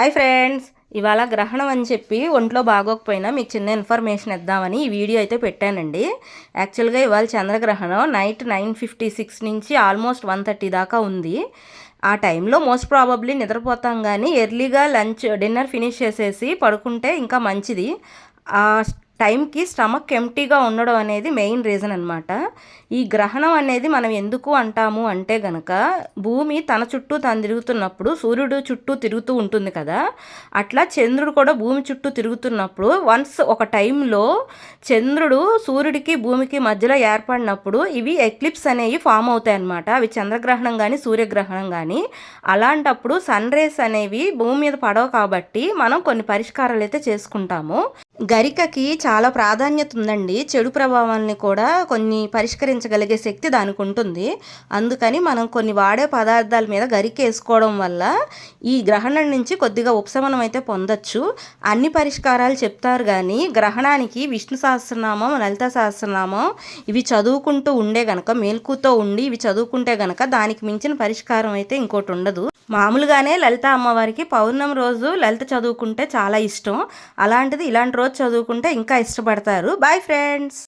Hi friends ఇవాళ గ్రహణం అని చెప్పి ఒంట్లో బాగోకపోయినా మీకు చిన్న ఇన్ఫర్మేషన్ ఇద్దామని ఈ వీడియో అయితే పెట్టానండి. యాక్చువల్గా ఇవాళ చంద్రగ్రహణం నైట్ నైన్ ఫిఫ్టీ సిక్స్ నుంచి ఆల్మోస్ట్ వన్ థర్టీ దాకా ఉంది. ఆ టైంలో మోస్ట్ ప్రాబబ్లీ నిద్రపోతాం కానీ ఎర్లీగా లంచ్ డిన్నర్ ఫినిష్ చేసేసి పడుకుంటే ఇంకా మంచిది. టైంకి స్టమక్ ఎంటీగా ఉండడం అనేది మెయిన్ రీజన్ అనమాట ఈ గ్రహణం అనేది మనం ఎందుకు అంటాము అంటే గనక భూమి తన చుట్టూ తను తిరుగుతున్నప్పుడు సూర్యుడు చుట్టూ తిరుగుతూ ఉంటుంది కదా. అట్లా చంద్రుడు కూడా భూమి చుట్టూ తిరుగుతున్నప్పుడు వన్స్ ఒక టైంలో చంద్రుడు సూర్యుడికి భూమికి మధ్యలో ఏర్పడినప్పుడు ఇవి ఎక్లిప్స్ అనేవి ఫామ్ అవుతాయి అన్నమాట. అవి చంద్రగ్రహణం కానీ సూర్యగ్రహణం కానీ అలాంటప్పుడు సన్ రేస్ అనేవి భూమి మీద పడవు కాబట్టి మనం కొన్ని పరిష్కారాలు అయితే చేసుకుంటాము. గరికకి చాలా ప్రాధాన్యత ఉందండి. చెడు ప్రభావాల్ని కూడా కొన్ని పరిష్కరించగలిగే శక్తి దానికి ఉంటుంది. అందుకని మనం కొన్ని వాడే పదార్థాల మీద గరిక వేసుకోవడం వల్ల ఈ గ్రహణం నుంచి కొద్దిగా ఉపశమనం అయితే పొందొచ్చు. అన్ని పరిష్కారాలు చెప్తారు కానీ గ్రహణానికి విష్ణు సహస్రనామం లలిత సహస్రనామం ఇవి చదువుకుంటూ ఉండే గనక మేల్కుతో ఉండి ఇవి చదువుకుంటే గనక దానికి మించిన పరిష్కారం అయితే ఇంకోటి ఉండదు. మామూలుగానే లలిత అమ్మవారికి పౌర్ణమి రోజు లలిత చదువుకుంటే చాలా ఇష్టం. అలాంటిది ఇలాంటి రోజు చదువుకుంటే ఇంకా ఇష్టపడతారు. Bye friends